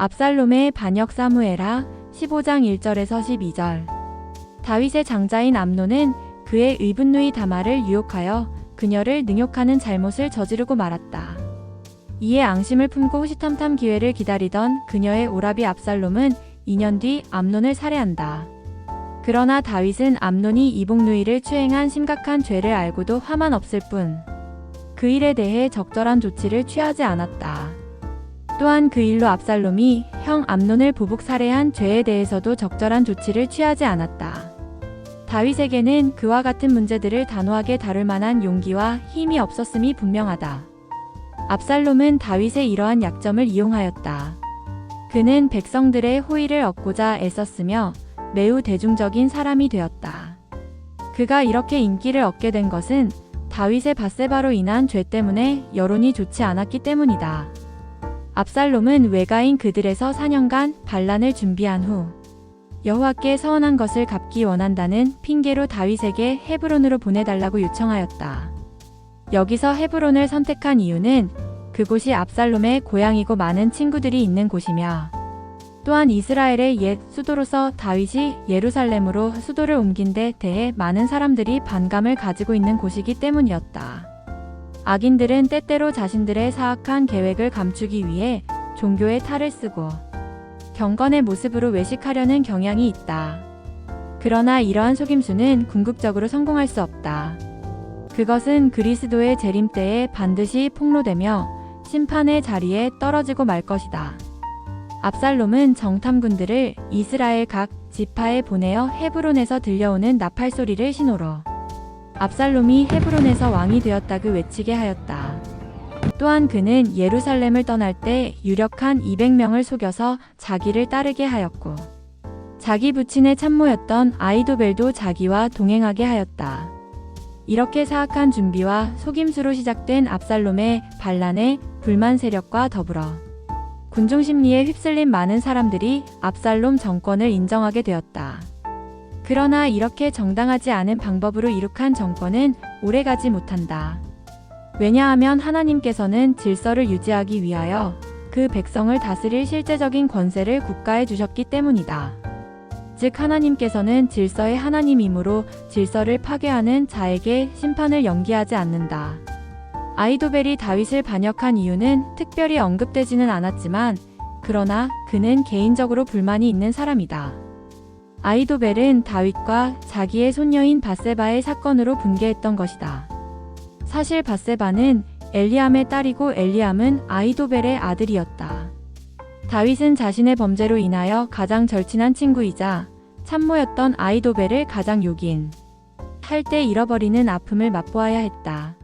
압살롬의 반역 사무에라 15장 1절에서 12절 다윗의 장자인 암논은 그의 의분 누이 다마를 유혹하여 그녀를 능욕하는 잘못을 저지르고 말았다. 이에 앙심을 품고 호시탐탐 기회를 기다리던 그녀의 오라비 압살롬은 2년 뒤 암논을 살해한다. 그러나 다윗은 암논이 이복누이를 추행한 심각한 죄를 알고도 화만 없을 뿐 그 일에 대해 적절한 조치를 취하지 않았다. 또한 그 일로 압살롬이 형 암논을 보복 살해한 죄에 대해서도 적절한 조치를 취하지 않았다. 다윗에게는 그와 같은 문제들을 단호하게 다룰 만한 용기와 힘이 없었음이 분명하다. 압살롬은 다윗의 이러한 약점을 이용하였다. 그는 백성들의 호의를 얻고자 애썼으며 매우 대중적인 사람이 되었다. 그가 이렇게 인기를 얻게 된 것은 다윗의 바세바로 인한 죄 때문에 여론이 좋지 않았기 때문이다. 압살롬은 외가인 그들에서 4년간 반란을 준비한 후 여호와께 서원한 것을 갚기 원한다는 핑계로 다윗에게 헤브론으로 보내달라고 요청하였다. 여기서 헤브론을 선택한 이유는 그곳이 압살롬의 고향이고 많은 친구들이 있는 곳이며 또한 이스라엘의 옛 수도로서 다윗이 예루살렘으로 수도를 옮긴 데 대해 많은 사람들이 반감을 가지고 있는 곳이기 때문이었다. 악인들은 때때로 자신들의 사악한 계획을 감추기 위해 종교의 탈을 쓰고 경건의 모습으로 외식하려는 경향이 있다. 그러나 이러한 속임수는 궁극적으로 성공할 수 없다. 그것은 그리스도의 재림 때에 반드시 폭로되며 심판의 자리에 떨어지고 말 것이다. 압살롬은 정탐군들을 이스라엘 각 지파에 보내어 헤브론에서 들려오는 나팔 소리를 신호로 압살롬이 헤브론에서 왕이 되었다고 외치게 하였다. 또한 그는 예루살렘을 떠날 때 유력한 200명을 속여서 자기를 따르게 하였고 자기 부친의 참모였던 아이도벨도 자기와 동행하게 하였다. 이렇게 사악한 준비와 속임수로 시작된 압살롬의 반란에 불만 세력과 더불어 군중 심리에 휩쓸린 많은 사람들이 압살롬 정권을 인정하게 되었다. 그러나 이렇게 정당하지 않은 방법으로 이룩한 정권은 오래가지 못한다. 왜냐하면 하나님께서는 질서를 유지하기 위하여 그 백성을 다스릴 실제적인 권세를 국가에 주셨기 때문이다. 즉 하나님께서는 질서의 하나님이므로 질서를 파괴하는 자에게 심판을 연기하지 않는다. 아이도벨이 다윗을 반역한 이유는 특별히 언급되지는 않았지만 그러나 그는 개인적으로 불만이 있는 사람이다. 아이도벨은 다윗과 자기의 손녀인 바세바의 사건으로 분개했던 것이다. 사실 바세바는 엘리암의 딸이고 엘리암은 아이도벨의 아들이었다. 다윗은 자신의 범죄로 인하여 가장 절친한 친구이자 참모였던 아이도벨을 가장 요긴 할때 잃어버리는 아픔을 맛보아야 했다.